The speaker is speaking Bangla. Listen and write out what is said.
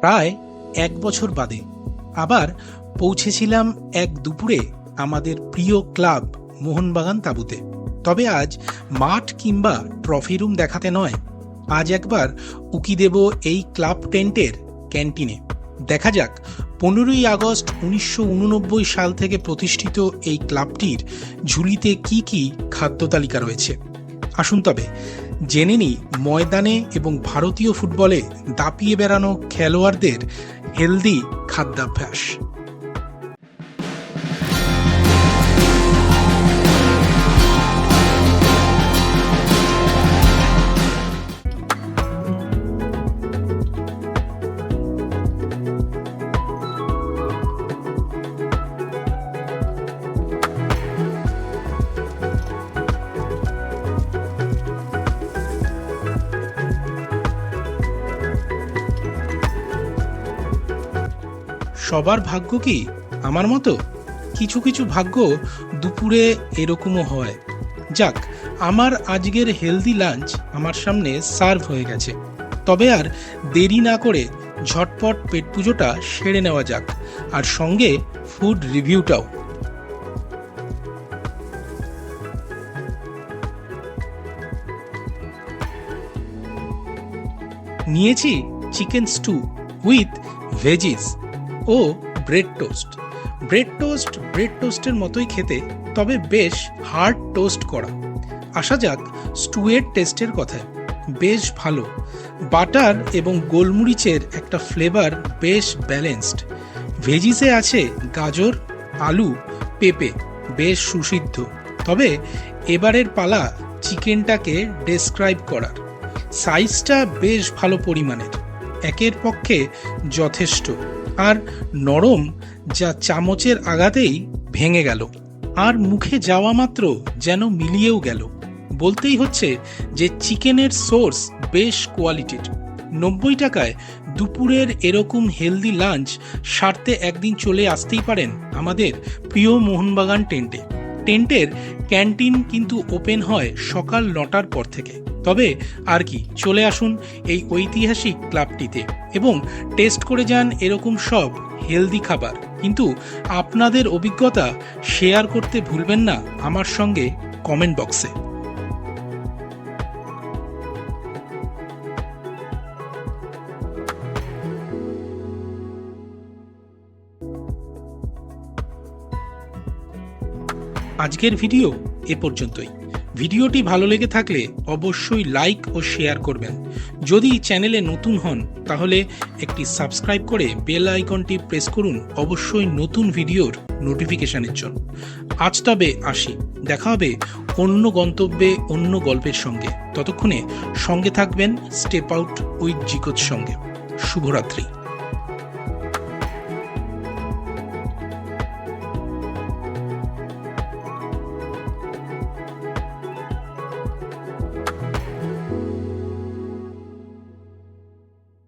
প্রায় এক বছর বাদে আবার পৌঁছেছিলাম এক দুপুরে আমাদের প্রিয় ক্লাব মোহনবাগান তাঁবুতে। তবে আজ মাঠ কিংবা ট্রফি রুম দেখাতে নয়। আজ একবার উকি দেব এই ক্লাব টেন্টের ক্যান্টিনে। দেখা যাক, পনেরোই আগস্ট উনিশশো উননব্বই সাল থেকে প্রতিষ্ঠিত এই ক্লাবটির ঝুলিতে কি কি খাদ্য তালিকা রয়েছে। আসুন তবে জেনে নিই ময়দানে এবং ভারতীয় ফুটবলে দাপিয়ে বেড়ানো খেলোয়াড়দের হেলদি খাদ্যাভ্যাস। সবার ভাগ্য কি আমার মতো? কিছু কিছু ভাগ্য দুপুরে এরকমও হয়। যাক, আমার আজকের হেলদি লাঞ্চ আমার সামনে সার্ভ হয়ে গেছে। তবে আর দেরি না করে ঝটপট পেট পুজোটা সেরে নেওয়া যাক। আর সঙ্গে ফুড রিভিউটাও নিয়েছি chicken stew with veggies O bread toast. Bread toast, bread টোস্টের মতোই খেতে, তবে বেশ হার্ড টোস্ট করা। আসা যাক স্টুয়ের টেস্টের কথায়। বেশ ভালো। বাটার এবং গোলমরিচের একটা ফ্লেভার বেশ ব্যালেন্সড। ভেজিসে আছে গাজর, আলু, পেঁপে, বেশ সুসিদ্ধ। তবে এবারের পালা চিকেনটাকে ডেসক্রাইব করার। সাইজটা বেশ ভালো পরিমাণের। একের পক্ষে যথেষ্ট। আর নরম যা চামচের আঘাতেই ভেঙে গেল। আর মুখে যাওয়া মাত্র যেন মিলিয়েও গেল। বলতেই হচ্ছে যে চিকেনের সোর্স বেশ কোয়ালিটির নব্বই টাকায় দুপুরের এরকম হেলদি লাঞ্চ সারতে একদিন চলে আসতেই পারেন আমাদের প্রিয় মোহনবাগান টেন্টে। টেন্টের ক্যান্টিন কিন্তু ওপেন হয় সকাল নটার পর থেকে। তবে আর কি, চলে আসুন এই ঐতিহাসিক ক্লাবটিতে এবং টেস্ট করে যান এরকম সব হেলদি খাবার। কিন্তু আপনাদের অভিজ্ঞতা শেয়ার করতে ভুলবেন না আমার সঙ্গে কমেন্ট বক্সে। আজকের ভিডিও এ পর্যন্তই। ভিডিওটি ভালো লেগে থাকলে অবশ্যই লাইক ও শেয়ার করবেন। যদি চ্যানেলে নতুন হন, তাহলে একটি সাবস্ক্রাইব করে বেল আইকনটি প্রেস করুন অবশ্যই নতুন ভিডিওর নোটিফিকেশনের জন্য। আজ তবে আসি। দেখা হবে অন্য গন্তব্যে অন্য গল্পের সঙ্গে। ততক্ষণে সঙ্গে থাকবেন স্টেপ আউট উইথ জিকোর সঙ্গে। শুভরাত্রি।